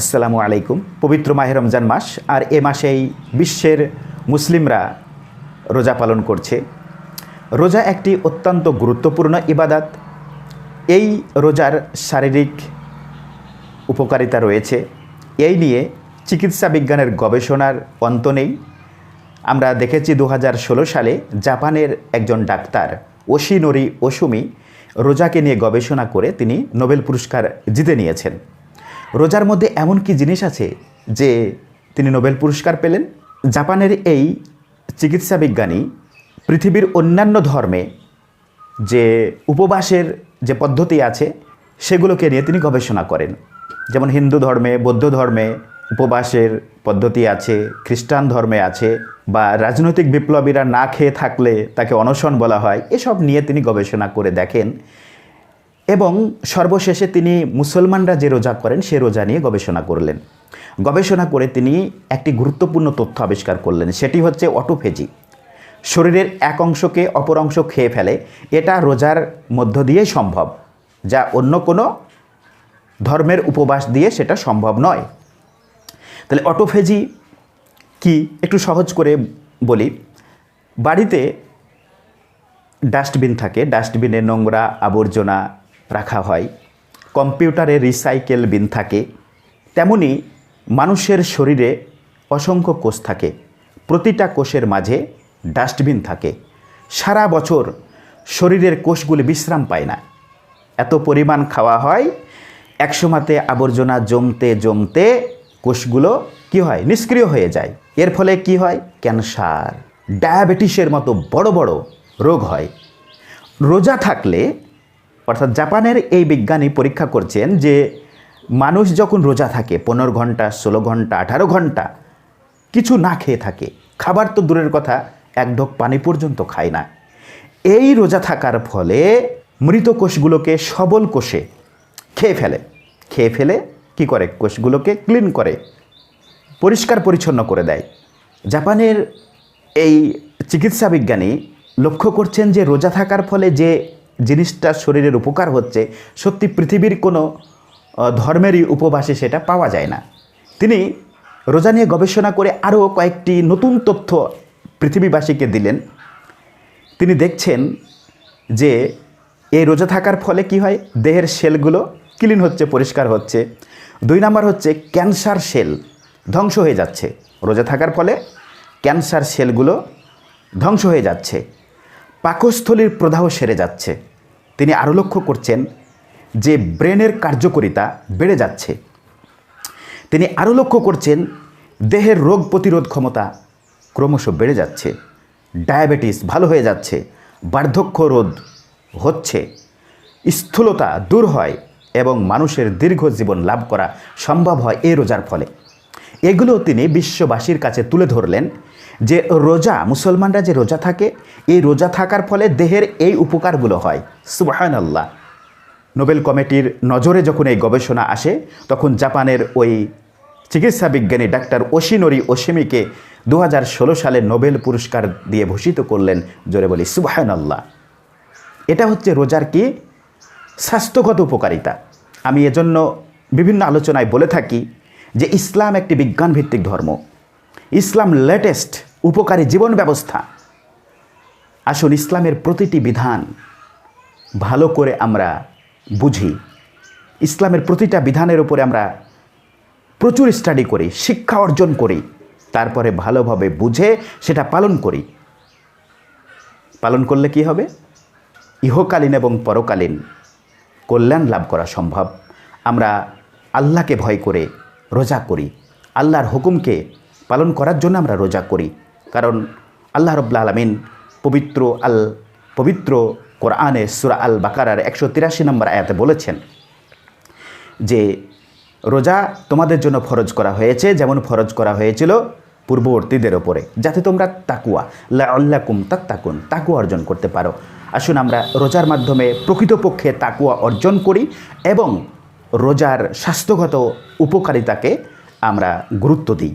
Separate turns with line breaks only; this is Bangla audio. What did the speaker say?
আসসালামু আলাইকুম। পবিত্র মাহে রমজান মাস, আর এ মাসেই বিশ্বের মুসলিমরা রোজা পালন করছে। রোজা একটি অত্যন্ত গুরুত্বপূর্ণ ইবাদাত। এই রোজার শারীরিক উপকারিতা রয়েছে। এই নিয়ে চিকিৎসা বিজ্ঞানের গবেষণার অন্ত নেই। আমরা দেখেছি দু হাজার ষোলো সালে জাপানের একজন ডাক্তার, ওশিনোরি ওসুমি রোজাকে নিয়ে গবেষণা করে তিনি নোবেল পুরস্কার জিতে নিয়েছেন। রোজার মধ্যে এমন কি জিনিস আছে যে তিনি নোবেল পুরস্কার পেলেন? জাপানের এই চিকিৎসা বিজ্ঞানী পৃথিবীর অন্যান্য ধর্মে যে উপবাসের যে পদ্ধতি আছে, সেগুলোকে নিয়ে তিনি গবেষণা করেন। যেমন হিন্দু ধর্মে, বৌদ্ধ ধর্মে উপবাসের পদ্ধতি আছে, খ্রিস্টান ধর্মে আছে, বা রাজনৈতিক বিপ্লবীরা না খেয়ে থাকলে তাকে অনশন বলা হয়, এসব নিয়ে তিনি গবেষণা করে দেখেন। এবং সর্বশেষে তিনি মুসলমানরা যে রোজা করেন, সে রোজা নিয়ে গবেষণা করলেন। গবেষণা করে তিনি একটি গুরুত্বপূর্ণ তথ্য আবিষ্কার করলেন। সেটি হচ্ছে অটোফেজি। শরীরের এক অংশকে অপর অংশ খেয়ে ফেলে, এটা রোজার মধ্য দিয়ে সম্ভব, যা অন্য কোনো ধর্মের উপবাস দিয়ে সেটা সম্ভব নয়। তাহলে অটোফেজি কি? একটু সহজ করে বলি। বাড়িতে ডাস্টবিন থাকে। ডাস্টবিনে নোংরা আবর্জনা রাখা হয়। কম্পিউটারে রিসাইকেল বিন থাকে। তেমনি মানুষের শরীরে অসংখ্য কোষ থাকে। প্রতিটা কোষের মাঝে ডাস্টবিন থাকে। সারা বছর শরীরের কোষগুলি বিশ্রাম পায় না। এত পরিমাণ খাওয়া হয়, একসময়তে আবর্জনা জমতে জমতে কোষগুলো কি হয়? নিষ্ক্রিয় হয়ে যায়। এর ফলে কি হয়? ক্যান্সার। ডায়াবেটিসের মতো বড় বড় রোগ হয়। রোজা থাকলে অর্থাৎ জাপানের এই বিজ্ঞানী পরীক্ষা করছেন যে মানুষ যখন রোজা থাকে, পনেরো ঘণ্টা, ষোলো ঘণ্টা, আঠারো ঘণ্টা, কিছু না খেয়ে থাকে, খাবার তো দূরের কথা, এক ঢোক পানি পর্যন্ত খায় না। এই রোজা থাকার ফলে মৃত কোষগুলোকে সবল কোষে খেয়ে ফেলে। খেয়ে ফেলে কি করে? কোষগুলোকে ক্লিন করে, পরিষ্কার পরিচ্ছন্ন করে দেয়। জাপানের এই চিকিৎসা বিজ্ঞানী লক্ষ্য করছেন যে রোজা থাকার ফলে যে জিনিসটা শরীরের উপকার হচ্ছে, সত্যি পৃথিবীর কোনো ধর্মেরই উপবাসে সেটা পাওয়া যায় না। তিনি রোজা নিয়ে গবেষণা করে আরও কয়েকটি নতুন তথ্য পৃথিবীবাসীকে দিলেন। তিনি দেখছেন যে এই রোজা থাকার ফলে কি হয়? দেহের সেলগুলো ক্লিন হচ্ছে, পরিষ্কার হচ্ছে। দুই নাম্বার হচ্ছে ক্যান্সার সেল ধ্বংস হয়ে যাচ্ছে। রোজা থাকার ফলে ক্যান্সার সেলগুলো ধ্বংস হয়ে যাচ্ছে। পাকস্থলীর প্রদাহ সেরে যাচ্ছে। তিনি আরও লক্ষ্য করছেন যে ব্রেনের কার্যকারিতা বেড়ে যাচ্ছে। তিনি আরও লক্ষ্য করছেন দেহের রোগ প্রতিরোধ ক্ষমতা ক্রমশ বেড়ে যাচ্ছে। ডায়াবেটিস ভালো হয়ে যাচ্ছে, বার্ধক্য রোধ হচ্ছে, স্থূলতা দূর হয় এবং মানুষের দীর্ঘ জীবন লাভ করা সম্ভব হয় এই রোজার ফলে। এগুলো তিনি বিশ্ববাসীর কাছে তুলে ধরলেন যে রোজা, মুসলমানরা যে রোজা থাকে, এই রোজা থাকার ফলে দেহের এই উপকারগুলো হয়। সুবাহান আল্লাহ নোবেল কমিটির নজরে যখন এই গবেষণা আসে, তখন জাপানের ওই চিকিৎসা বিজ্ঞানী ডাক্তার ওশিনোরি ওসিমিকে দু সালে নোবেল পুরস্কার দিয়ে ভূষিত করলেন জোরে বলি সুবাহান আল্লাহ এটা হচ্ছে রোজার কি? স্বাস্থ্যগত উপকারিতা। আমি এজন্য বিভিন্ন আলোচনায় বলে থাকি যে ইসলাম একটি বিজ্ঞানভিত্তিক ধর্ম। ইসলাম লেটেস্ট উপকারী জীবন ব্যবস্থা। আসুন ইসলামের প্রতিটি বিধান ভালো করে আমরা বুঝি। ইসলামের প্রতিটা বিধানের উপরে আমরা প্রচুর স্টাডি করি, শিক্ষা অর্জন করি, তারপরে ভালোভাবে বুঝে সেটা পালন করি। পালন করলে কি হবে? ইহকালীন এবং পরকালীন কল্যাণ লাভ করা সম্ভব। আমরা আল্লাহকে ভয় করে রোজা করি, আল্লাহর হুকুমকে পালন করার জন্য আমরা রোজা করি। কারণ আল্লাহ রব্লা আলমিন পবিত্র আল, পবিত্র কোরআনে সুরা আল বাকারার একশো তিরাশি নম্বর আয়াতে বলেছেন যে, রোজা তোমাদের জন্য ফরজ করা হয়েছে, যেমন ফরজ করা হয়েছিল পূর্ববর্তীদের ওপরে। যাতে তোমরা তাকুয়া লাকুম তাক তাকুন তাকুয়া অর্জন করতে পারো। আসুন আমরা রোজার মাধ্যমে প্রকৃতপক্ষে তাকুয়া অর্জন করি এবং রোজার স্বাস্থ্যগত উপকারিতাকে আমরা গুরুত্ব দিই।